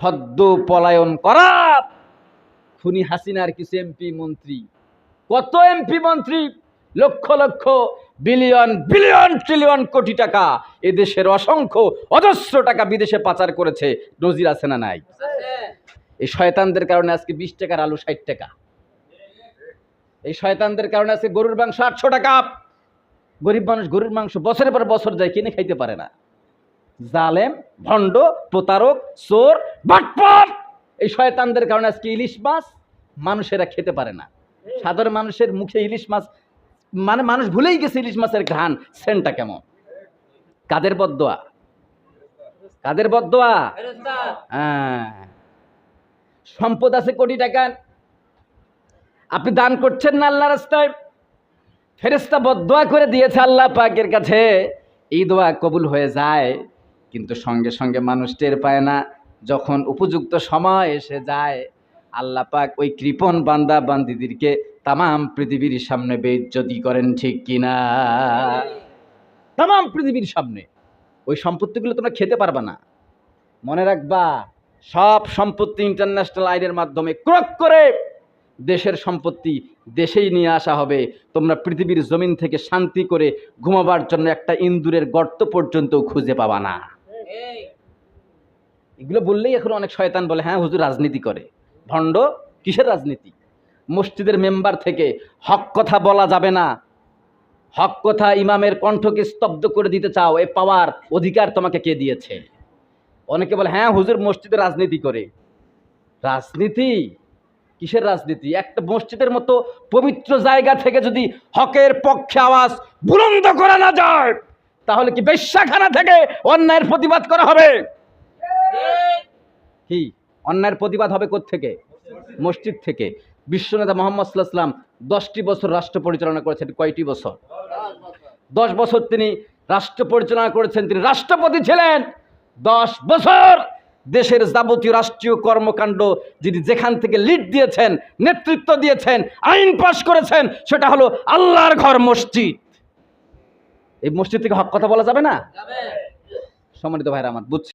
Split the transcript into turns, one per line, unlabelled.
সদ্য পলায়ন করা। খুনি হাসিনার কিছু এমপি মন্ত্রী। কত এমপি মন্ত্রী? Lakh lakh billion billion, trillion কোটি টাকা এদেশের অসংখ্য, অজস্র টাকা বিদেশে পাচার করেছে। নজির আছে না নাই? এই শয়তানদের কারণে আজকে বিশ টাকার আলু ষাট টাকা। এই শয়তানদের কারণে আজকে গরুর মাংস আটশো টাকা। গরিব মানুষ গরুর মাংস বছরের পর বছর যায়, কিনে খাইতে পারে না। জালেম, ভণ্ড, প্রতারক, চোর, বাটপাট। এই শয়তানদের কারণে আজকে ইলিশ মাছ মানুষেরা খেতে পারে না। সাধারণ মানুষের মুখে ইলিশ মাছ মানে মানুষ ভুলেই গেছে ইলিশ মাছের ঘ্রাণ, সেন্টটা কেমন? কাদের বদোয়া? কাদের বদোয়া? হ্যাঁ। সম্পদ আছে কোটি টাকা আপনি দান করছেন না আল্লাহ রাস্তায়। ফেরেস্তা বদোয়া করে দিয়েছে আল্লাহ পাকের কাছে। এই দোয়া কবুল হয়ে যায়। কিন্তু সঙ্গে সঙ্গে মানুষ টের পায় না। যখন উপযুক্ত সময় এসে যায়, আল্লাহ পাক ওই কৃপণ বান্দা বান্দিদেরকে তামাম পৃথিবীর সামনে বেজ্জতি করেন, ঠিক কিনা? তামাম পৃথিবীর সামনে। ওই সম্পত্তিগুলো তোমরা খেতে পারবা না। মনে রাখবা, সব সম্পত্তি ইন্টারন্যাশনাল আইনের মাধ্যমে ক্রক করে দেশের সম্পত্তি দেশেই নিয়ে আসা হবে। তোমরা পৃথিবীর জমিন থেকে শান্তি করে ঘুমাবার জন্য একটা ইন্দুরের গর্ত পর্যন্ত খুঁজে পাবা না। এগুলো বললেই এখন অনেক শয়তান বলে হ্যাঁ হুজুর রাজনীতি করে। ভণ্ড, কিসের রাজনীতি? মসজিদের মেম্বার থেকে হক কথা বলা যাবে না। হক কথা ইমামের কণ্ঠকে স্তব্ধ করে দিতে চাও, এ পাওয়ার অধিকার তোমাকে কে দিয়েছে? অনেকে বলে হ্যাঁ হুজুর মসজিদে রাজনীতি করে। রাজনীতি? কিসের রাজনীতি? একটা মসজিদের মতো পবিত্র জায়গা থেকে যদি হকের পক্ষে আওয়াজ বুলন্দ করা না যায়, তাহলে কি বেশ্যাখানা থেকে অন্যায়ের প্রতিবাদ করা হবে? কি? অন্যায়ের প্রতিবাদ হবে থেকে মসজিদ থেকে। বিশ্বনেতা মোহাম্মদ সাল্লাহাম দশটি বছর রাষ্ট্র পরিচালনা করেছেন। কয়টি বছর? দশ বছর তিনি রাষ্ট্র পরিচালনা করেছেন। তিনি রাষ্ট্রপতি ছিলেন। দশ বছর দেশের যাবতীয় রাষ্ট্রীয় কর্মকাণ্ড যিনি যেখান থেকে লিড দিয়েছেন নেতৃত্ব দিয়েছেন আইন পাশ করেছেন সেটা হলো আল্লাহর ঘর মসজিদ। এই মসজিদ থেকে হক কথা বলা যাবে না? সম্মানিত ভাইরা আমার বুঝছি